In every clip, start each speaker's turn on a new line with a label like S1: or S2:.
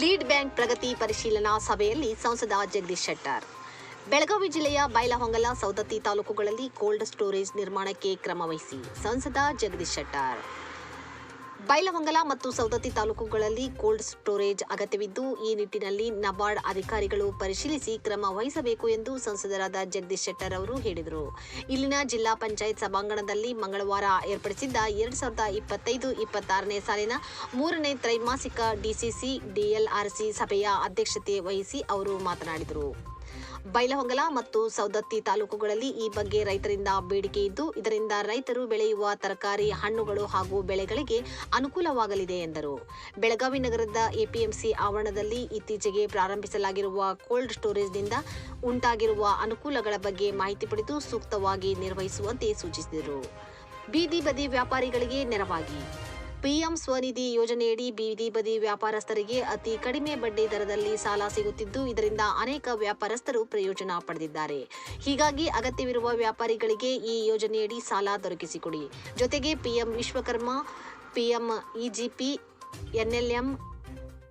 S1: Lead bank ಪ್ರಗತಿ ಪರಿಶೀಲನಾ ಸಭೆಯಲ್ಲಿ ಸಂಸದ ಜಗದೀಶ್ ಶೆಟ್ಟರ್. ಬೆಳಗಾವಿ ಜಿಲ್ಲೆಯ ಬೈಲಹೊಂಗಲ ಸೌದತ್ತಿ ತಾಲೂಕುಗಳಲ್ಲಿ ಕೋಲ್ಡ್ ಸ್ಟೋರೇಜ್ ನಿರ್ಮಾಣಕ್ಕೆ ಕ್ರಮ ವಹಿಸಿ ಸಂಸದ ಜಗದೀಶ್ ಶೆಟ್ಟರ್. ಬೈಲಹೊಂಗಲ ಮತ್ತು ಸೌದತ್ತಿ ತಾಲೂಕುಗಳಲ್ಲಿ ಕೋಲ್ಡ್ ಸ್ಟೋರೇಜ್ ಅಗತ್ಯವಿದ್ದು, ಈ ನಿಟ್ಟಿನಲ್ಲಿ ನಬಾರ್ಡ್ ಅಧಿಕಾರಿಗಳು ಪರಿಶೀಲಿಸಿ ಕ್ರಮ ವಹಿಸಬೇಕು ಎಂದು ಸಂಸದರಾದ ಜಗದೀಶ್ ಶೆಟ್ಟರ್ ಅವರು ಹೇಳಿದರು. ಇಲ್ಲಿನ ಜಿಲ್ಲಾ ಪಂಚಾಯತ್ ಸಭಾಂಗಣದಲ್ಲಿ ಮಂಗಳವಾರ ಏರ್ಪಡಿಸಿದ್ದ ಎರಡ್ ಸಾವಿರದ ಇಪ್ಪತ್ತೈದು ಇಪ್ಪತ್ತಾರನೇ ಸಾಲಿನ ಮೂರನೇ ತ್ರೈಮಾಸಿಕ ಡಿಸಿಸಿ ಡಿಎಲ್ಆರ್ಸಿ ಸಭೆಯ ಅಧ್ಯಕ್ಷತೆ ವಹಿಸಿ ಅವರು ಮಾತನಾಡಿದರು. ಬೈಲಹೊಂಗಲ ಮತ್ತು ಸೌದತ್ತಿ ತಾಲೂಕುಗಳಲ್ಲಿ ಈ ಬಗ್ಗೆ ರೈತರಿಂದ ಬೇಡಿಕೆ ಇದ್ದು, ಇದರಿಂದ ರೈತರು ಬೆಳೆಯುವ ತರಕಾರಿ, ಹಣ್ಣುಗಳು ಹಾಗೂ ಬೆಳೆಗಳಿಗೆ ಅನುಕೂಲವಾಗಲಿದೆ ಎಂದರು. ಬೆಳಗಾವಿ ನಗರದ ಎಪಿಎಂಸಿ ಆವರಣದಲ್ಲಿ ಇತ್ತೀಚೆಗೆ ಪ್ರಾರಂಭಿಸಲಾಗಿರುವ ಕೋಲ್ಡ್ ಸ್ಟೋರೇಜ್ನಿಂದ ಉಂಟಾಗಿರುವ ಅನುಕೂಲಗಳ ಬಗ್ಗೆ ಮಾಹಿತಿ ಪಡೆದು ಸೂಕ್ತವಾಗಿ ನಿರ್ವಹಿಸುವಂತೆ ಸೂಚಿಸಿದರು. ಬೀದಿ ಬದಿ ವ್ಯಾಪಾರಿಗಳಿಗೆ ನೆರವಾಗಿ ಪಿಎಂ ಸ್ವನಿಧಿ ಯೋಜನೆಯಡಿ ಬೀದಿ ಬದಿ ವ್ಯಾಪಾರಸ್ಥರಿಗೆ ಅತಿ ಕಡಿಮೆ ಬಡ್ಡಿ ದರದಲ್ಲಿ ಸಾಲ ಸಿಗುತ್ತಿದ್ದು, ಇದರಿಂದ ಅನೇಕ ವ್ಯಾಪಾರಸ್ಥರು ಪ್ರಯೋಜನ ಪಡೆದಿದ್ದಾರೆ. ಹೀಗಾಗಿ ಅಗತ್ಯವಿರುವ ವ್ಯಾಪಾರಿಗಳಿಗೆ ಈ ಯೋಜನೆಯಡಿ ಸಾಲ ದೊರಕಿಸಿಕೊಡಿ. ಜೊತೆಗೆ PM Vishwakarma, PM EGP, NLM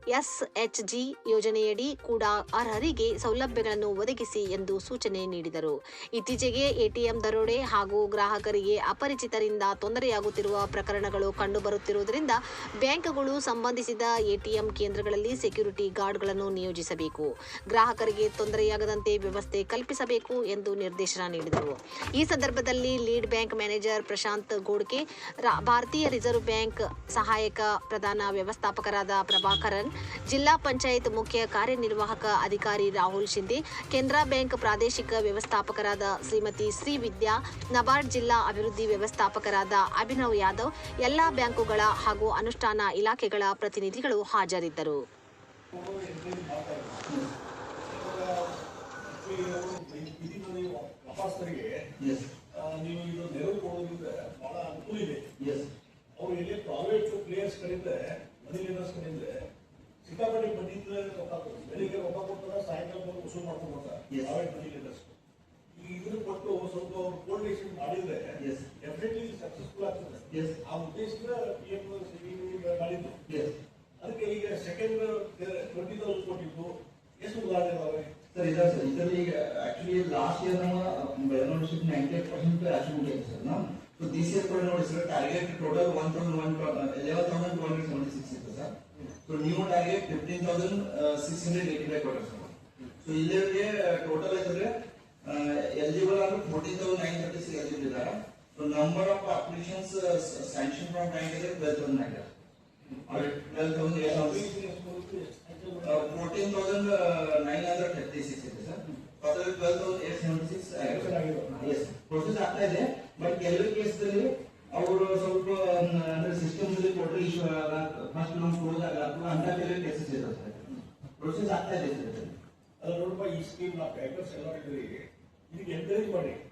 S1: SHG ಯೋಜನೆಯಡಿ ಕೂಡ ಅರ್ಹರಿಗೆ ಸೌಲಭ್ಯಗಳನ್ನು ಒದಗಿಸಿ ಎಂದು ಸೂಚನೆ ನೀಡಿದರು. ಇತ್ತೀಚೆಗೆ ಎಟಿಎಂ ದರೋಡೆ ಹಾಗೂ ಗ್ರಾಹಕರಿಗೆ ಅಪರಿಚಿತರಿಂದ ತೊಂದರೆಯಾಗುತ್ತಿರುವ ಪ್ರಕರಣಗಳು ಕಂಡುಬರುತ್ತಿರುವುದರಿಂದ ಬ್ಯಾಂಕ್ಗಳು ಸಂಬಂಧಿಸಿದ ಎಟಿಎಂ ಕೇಂದ್ರಗಳಲ್ಲಿ ಸೆಕ್ಯೂರಿಟಿ ಗಾರ್ಡ್ಗಳನ್ನು ನಿಯೋಜಿಸಬೇಕು. ಗ್ರಾಹಕರಿಗೆ ತೊಂದರೆಯಾಗದಂತೆ ವ್ಯವಸ್ಥೆ ಕಲ್ಪಿಸಬೇಕು ಎಂದು ನಿರ್ದೇಶನ ನೀಡಿದರು. ಈ ಸಂದರ್ಭದಲ್ಲಿ lead bank manager Prashant Godke ಭಾರತೀಯ ರಿಸರ್ವ್ ಬ್ಯಾಂಕ್ ಸಹಾಯಕ ಪ್ರಧಾನ ವ್ಯವಸ್ಥಾಪಕರಾದ ಪ್ರಭಾಕರನ್ ಜಿಲ್ಲಾ ಪಂಚಾಯತ್ ಮುಖ್ಯ ಕಾರ್ಯನಿರ್ವಾಹಕ ಅಧಿಕಾರಿ ರಾಹುಲ್ ಶಿಂದೆ ಕೆನರಾ ಬ್ಯಾಂಕ್ ಪ್ರಾದೇಶಿಕ ವ್ಯವಸ್ಥಾಪಕರಾದ ಶ್ರೀಮತಿ ಶ್ರೀವಿದ್ಯಾ ನಬಾರ್ಡ್ ಜಿಲ್ಲಾ ಅಭಿವೃದ್ಧಿ ವ್ಯವಸ್ಥಾಪಕರಾದ ಅಭಿನವ್ ಯಾದವ್ ಎಲ್ಲಾ ಬ್ಯಾಂಕುಗಳ ಹಾಗೂ ಅನುಷ್ಠಾನ ಇಲಾಖೆಗಳ ಪ್ರತಿನಿಧಿಗಳು ಹಾಜರಿದ್ದರು.
S2: ಬೀದಿ ಬದಿ ವ್ಯಾಪಾರಸ್ಥರಿಗೆ
S3: ಎಸ್
S2: ಆ, ನೀವು ಇದು ನೆರವು ಕೊಡೋದ್ರಿಂದ ಬಹಳ ಅನುಕೂಲ ಇದೆ
S3: ಎಸ್
S2: ಅವ್ರು ಇಲ್ಲಿ ಪ್ರೈವೇಟ್ ಪ್ಲೇಯರ್ಸ್ ಕಡೆಯಿಂದ ಮನಿ ಲೀಡರ್ಸ್ ಕಡೆಯಿಂದ ಸಿಕ್ಕಾಪಟ್ಟೆ ಬಡ್ಡಿಯಿಂದ ರೊಕ್ಕ ಕೊಡ್ತಾರೆ. ಬೆಳಿಗ್ಗೆ ರೊಕ್ಕ ಕೊಡ್ತಾರೆ ಸಾಯಂಕಾಲ ಬಂದು ವಸೂಲು ಮಾಡ್ಕೊಂಡು ಹೋಗ್ತಾರೆ
S3: Yes.
S2: ಪ್ರಾೈವೇಟ್ ಮನಿ ಲೀಡರ್ಸ್ ಈಗ ಇದನ್ನ ಕೊಟ್ಟು ಸ್ವಲ್ಪ ಅವ್ರು ಕೋಲ್ಡ್ ಡೇಷನ್ ಮಾಡಿದ್ರೆ
S3: Yes.
S2: ಡೆಫಿನೆಟ್ಲಿ ಸಕ್ಸಸ್ಫುಲ್ ಆಗ್ತದೆ
S3: ಎಸ್
S2: ಆ ಉದ್ದೇಶದಿಂದ ಪಿ ಎಂ ಮಾಡಿದ್ದು
S3: ಎಸ್
S2: ಅದಕ್ಕೆ ಈಗ ಸೆಕೆಂಡ್ ಟ್ವೆಂಟಿ ತೌಸಂಡ್ ಕೊಟ್ಟಿದ್ದು ಎಷ್ಟು ಉದಾಹರಣೆ ಇದಾವೆ
S3: ಸರ್ ಇದೆ ಸರ್ ಇದರಲ್ಲಿ ಈಗ ಆಕ್ಚುಲಿ ಲಾಸ್ಟ್ ಇಯರ್ ನಮ್ಮ Belagavi ninety eight percent achievement ಇದೆ ಸರ್ ನಾವು ಸೊ ದಿಸ್ ಇಯರ್ ಕೂಡ ನೋಡಿ sir target total one thousand one eleven thousand two hundred seventy six ಇತ್ತು ಸರ್ ಹಂಡ್ರೆಡ್ ಏಯ್ಟಿ ಫೈವ್ ಕೊಟ್ಟರು ಸರ್ ಸೊ ಇಲ್ಲಿವರೆಗೆ ಟೋಟಲ್ ಇದ್ರೆ eligible ಆಗಿ fourteen thousand nine thirty six eligible ಇದ್ದಾರೆ so number of applications sanction from bank ಇದೆ twelve thousand ಆಗಿದೆ thirty six ಇದೆ sir ಅದರಲ್ಲಿ twelve thousand eight seventy six yes process ಆಗ್ತಾ ಇದೆ ಬಟ್ ಕೆಲವು ಕೇಸ್ದಲ್ಲಿ ಅವರು ಸ್ವಲ್ಪ ಅಂದ್ರೆ ಸಿಸ್ಟಮ್ಸ್ ಅಲ್ಲಿ ಕೊಟ್ಟರೆ ಇಶ್ಯೂ ನಾವು ಕೆಲವು ಕೇಸಸ್ ಸರ್. ಪ್ರೊಸೆಸ್ ಆಗ್ತಾ ಇದೆ
S2: ಅದ್ರ ಈ ಸ್ಕೀಮ್ ನಾವು ಬ್ಯಾಂಕರ್ಸ್ ಎಲ್ಲ ಇದ್ರಿ ಇದಕ್ಕೆ ಎನ್ಕರೇಜ್ ಮಾಡಿ.